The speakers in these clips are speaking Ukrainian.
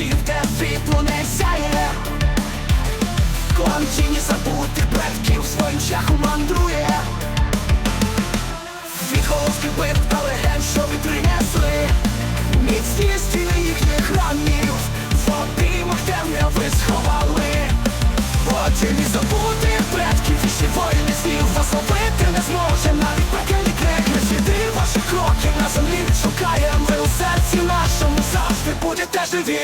Сівте світло не сяє, клан тіні забути предків своїм шляхом мандрує. Від головки бит та легенд, що ви принесли, міцні стіни їхніх рамів, в не ви сховали, Бо не забули. Живі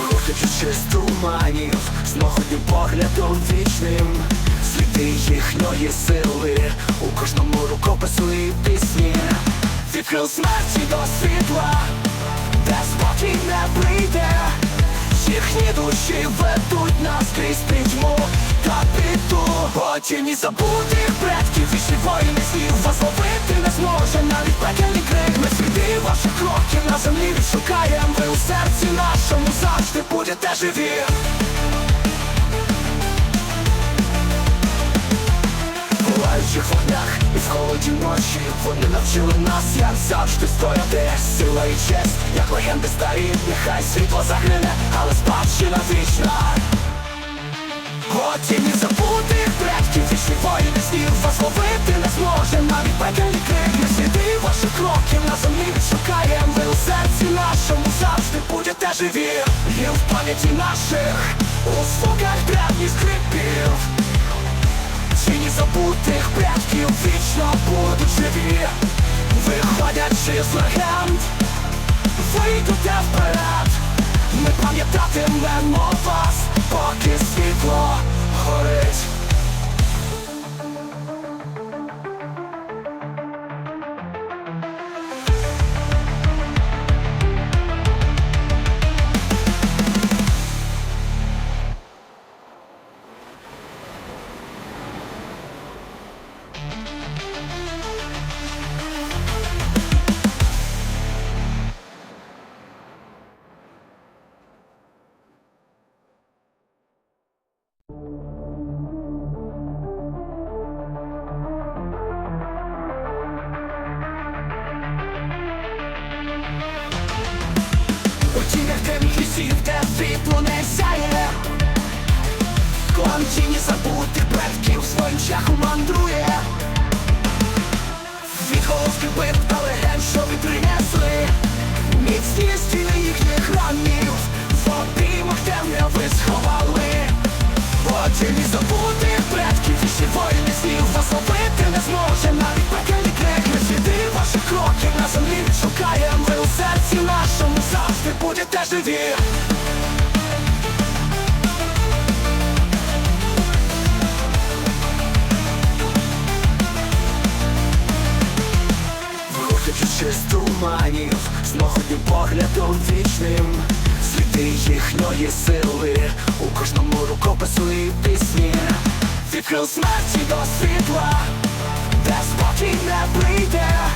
Виходячи з туманів, з могутнім поглядом вічним Сліди їхньої сили у кожному рукопису і пісні Від крил смерті до світла, де спокій не прийде Їхні душі ведуть нас крізь пітьму та біду Потім і забутих предків, вічні воїни снів Вас ловити не зможе навіть пекельний крик. Ми сліди ваших кроків на землі відшукаєм. Ви у серці нашому завжди будете живі. В палаючих вогнях і в холоді ночі Вони навчили нас, як завжди стояти. Сила і честь, як легенди старі. Нехай світло загине, але спадщина вічна Потім і забутих предків Вічні воїни снів вас ловити не зможе. Навіть пекельний крик не сліди ваших кроків На землі відшукаєм Ви у серці нашому завжди будете живі. І в пам'яті наших у звуках древніх скрипів. Тіні забутих предків вічно будуть живі? Виходячи з легенд Вийдете вперед. Ми пам'ятатимемо вас, поки світло горить У тінях лісів, де світло не сяє. Клан тіні забутих предків своїм шляхом мандрує. Від головки битв та легенд, що ви принесли. Міцні стіни їхніх храмів В обіймах темряви сховали. Потім і забутих предків І ще воїни снів вас ловити не зможе. Навіть пекельний крик не сліди ваших кроків На землі відшукаєм Ви у серці нашому будете живі Виходячи з туманів, з могутнім поглядом вічним. Сліди їхньої сили у кожному рукопису і пісні. Від крил смерті до світла, де спокій не прийде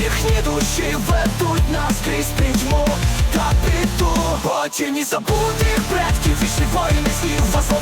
Їхні душі ведуть нас крізь пітьму та біду. Потім і забутих предків, вічні воїни слів Вас ловити